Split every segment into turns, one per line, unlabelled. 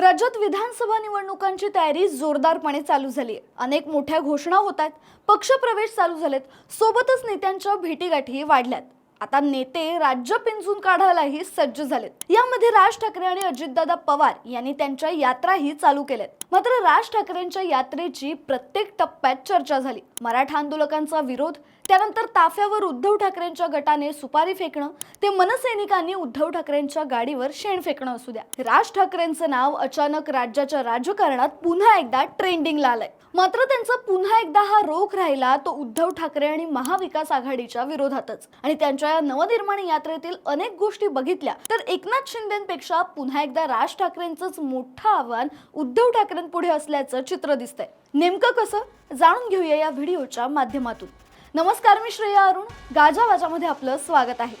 राज्यात विधानसभा निवडणुकांची तयारी जोरदारपणे चालू झाली. आहे अनेक मोठ्या घोषणा होत आहेत. पक्षप्रवेश चालू झालेत. सोबतच नेत्यांच्या भेटीगाठी वाढल्यात. आता नेते राज्य पिंजून काढायलाही सज्ज झालेत. यामध्ये राज ठाकरे आणि अजितदादा पवार यांनी त्यांच्या यात्राही चालू केल्यात. मात्र राज ठाकरेंच्या यात्रेची प्रत्येक टप्प्यात चर्चा झाली. मराठा आंदोलकांचा विरोध त्यानंतर ताफ्यावर उद्धव ठाकरेंच्या गटाने सुपारी फेकणं ते मनसैनिकांनी उद्धव ठाकरेंच्या गाडीवर शेण फेकणं असू द्या. राज ठाकरेंचं नाव अचानक राज्याच्या राजकारणात पुन्हा एकदा ट्रेंडिंगला आलंय. मात्र त्यांचा पुन्हा एकदा हा रोख राहिला तो उद्धव ठाकरे आणि महाविकास आघाडीच्या विरोधातच. आणि त्यांच्या या नवनिर्माण यात्रेतील अनेक गोष्टी बघितल्या तर एकनाथ शिंदेपेक्षा पुन्हा एकदा राज ठाकरेंचंच मोठं आव्हान उद्धव ठाकरेंपुढे असल्याचं चित्र दिसतंय. नेमकं कसं? जाणून घेऊया या व्हिडिओच्या माध्यमातून. नमस्कार मी श्रेया अरुण. गाजावाजामध्ये आपलं स्वागत आहे.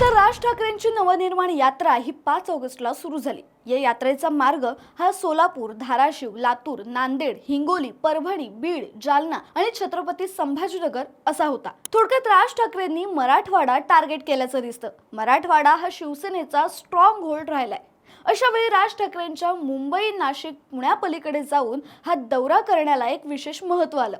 तर राज ठाकरेंची नवनिर्माण यात्रा ही पाच ऑगस्टला सुरू झाली. या यात्रेचा मार्ग हा सोलापूर धाराशिव लातूर नांदेड हिंगोली परभणी बीड जालना आणि छत्रपती संभाजीनगर असा होता. थोडक्यात राज ठाकरेंनी मराठवाडा टार्गेट केल्याचं दिसतं. मराठवाडा हा शिवसेनेचा स्ट्रॉंग होल्ड राहिलाय. अशा वेळी राज ठाकरेंच्या मुंबई नाशिक पुण्यापलीकडे जाऊन हा दौरा करण्याला एक विशेष महत्त्व आलं.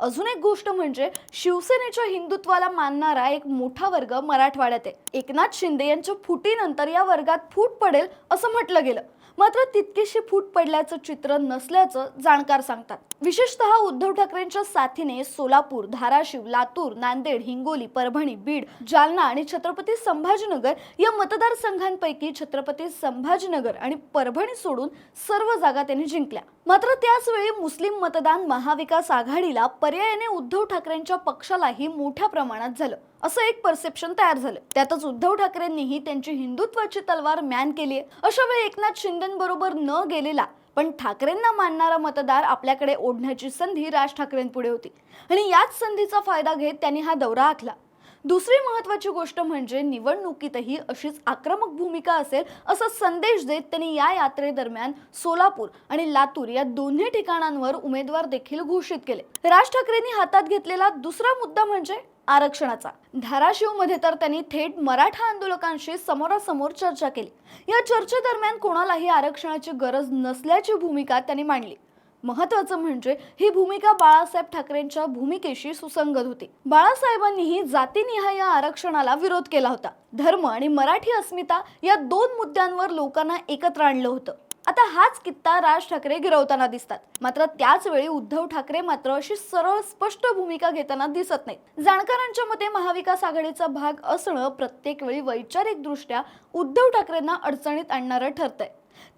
अजून एक गोष्ट म्हणजे शिवसेनेच्या हिंदुत्वाला मानणारा एक मोठा वर्ग मराठवाड्यात आहे. एकनाथ शिंदे यांच्या फुटीनंतर या वर्गात फूट पडेल असं म्हटलं गेलं. मात्र तितकेशी फूट पडल्याचं चित्र नसल्याचं जाणकार सांगतात. विशेषतः उद्धव ठाकरेंच्या साथीने सोलापूर धाराशिव लातूर नांदेड हिंगोली परभणी बीड जालना आणि छत्रपती संभाजीनगर या मतदारसंघांपैकी छत्रपती संभाजीनगर आणि परभणी सोडून सर्व जागा त्यांनी जिंकल्या. मात्र त्याचवेळी मुस्लिम मतदान महाविकास आघाडीला पर्यायाने उद्धव ठाकरेंच्या पक्षालाही मोठ्या प्रमाणात झालं. असं एक परसेप्शन तयार झालं. त्यातच उद्धव ठाकरेंनीही त्यांची हिंदुत्वाची तलवार मॅन केली आहे. अशा वेळी एकनाथ शिंदेबरोबर न गेलेला पण ठाकरेंना मानणारा मतदार आपल्याकडे ओढण्याची संधी राज ठाकरेंपुढे होती. आणि याच संधीचा फायदा घेत त्यांनी हा दौरा आखला. दुसरी महत्वाची गोष्ट म्हणजे निवडणुकीतही अशीच आक्रमक भूमिका असेल असा संदेश देत त्यांनी या यात्रेदरम्यान सोलापूर आणि लातूर या दोन्ही ठिकाणांवर उमेदवार देखील घोषित केले. राज ठाकरेंनी हातात घेतलेला दुसरा मुद्दा म्हणजे आरक्षणाचा. धाराशिवमध्ये तर त्यांनी थेट मराठा आंदोलकांशी समोरासमोर चर्चा केली. या चर्चेदरम्यान कोणालाही आरक्षणाची गरज नसल्याची भूमिका त्यांनी मांडली. महत्वाचं म्हणजे ही भूमिका बाळासाहेब ठाकरेंच्या भूमिकेशी सुसंगत होती. बाळासाहेबांनीही जातीनिहाय या आरक्षणाला विरोध केला होता. धर्म आणि मराठी अस्मिता या दोन मुद्द्यांवर लोकांना एकत्र आणलं होतं. आता हाच कित्ता राज ठाकरे गिरवताना दिसतात. मात्र त्याच वेळी उद्धव ठाकरे मात्र अशी सरळ स्पष्ट भूमिका घेताना दिसत नाहीत. जाणकारांच्या मते महाविकास आघाडीचा भाग असणं प्रत्येक वेळी वैचारिक दृष्ट्या उद्धव ठाकरेंना अडचणीत आणणारं ठरतंय.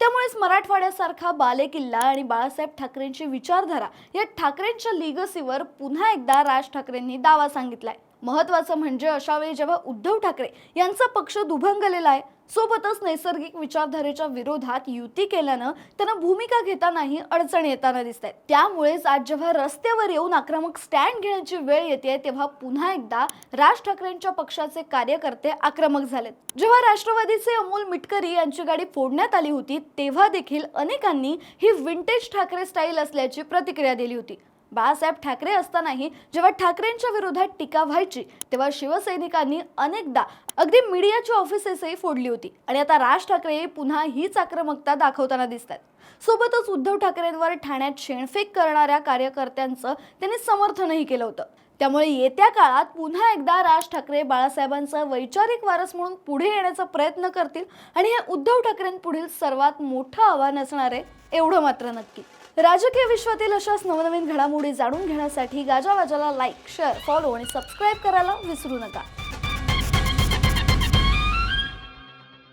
त्यामुळेच मराठवाड्यासारखा बालेकिल्ला आणि बाळासाहेब ठाकरेंची विचारधारा या ठाकरेंच्या लिगसीवर पुन्हा एकदा राज ठाकरेंनी दावा सांगितलाय. महत्वाचं म्हणजे अशा वेळी जेव्हा उद्धव ठाकरे यांचा पक्ष दुभंगलेला आहे सोबतच नैसर्गिक विचारधारेच्या विरोधात युती केल्यानं त्यांना भूमिका घेतानाही अडचण येताना दिसत आहेत त्यामुळेच आज जेव्हा रस्त्यावर येऊन आक्रमक स्टँड घेण्याची वेळ येते तेव्हा पुन्हा एकदा राज ठाकरेंच्या पक्षाचे कार्यकर्ते आक्रमक झालेत. जेव्हा राष्ट्रवादीचे अमोल मिटकरी यांची गाडी फोडण्यात आली होती तेव्हा देखील अनेकांनी ही विंटेज ठाकरे स्टाईल असल्याची प्रतिक्रिया दिली होती. बाळासाहेब ठाकरे असतानाही जेव्हा ठाकरेंच्या विरोधात टीका व्हायची तेव्हा शिवसैनिकांनी अनेकदा अगदी मीडियाची ऑफिसेसही फोडली होती. आणि आता राज ठाकरे पुन्हा हीच आक्रमकता दाखवताना दिसतात सोबतच उद्धव ठाकरेंवर ठाण्यात शेणफेक करणाऱ्या कार्यकर्त्यांचं त्यांनी समर्थनही केलं होतं. त्यामुळे येत्या काळात पुन्हा एकदा राज ठाकरे बाळासाहेबांचा वैचारिक वारस म्हणून पुढे येण्याचा प्रयत्न करतील आणि हे उद्धव ठाकरेंपुढील सर्वात मोठं आव्हान असणार आहे एवढं मात्र नक्की. राजकीय विश्वातील अशाच नवनवीन घडामोडी जाणून घेण्यासाठी गाजावाजाला लाईक शेअर फॉलो आणि सबस्क्राईब करायला विसरू नका.